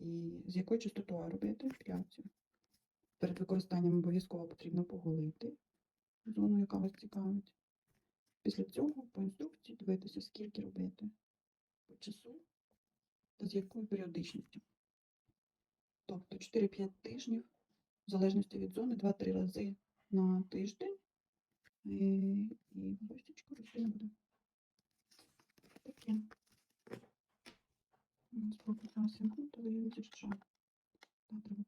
І з якою частотою робити пляцю. Перед використанням обов'язково потрібно поголити зону, яка вас цікавить. Після цього по інструкції дивитися, скільки робити по часу та з якою періодичністю. Тобто 4-5 тижнів, в залежності від зони, 2-3 рази на тиждень. І, і. Таке. Спробую зараз секунду, але я зіщаю. Так, треба.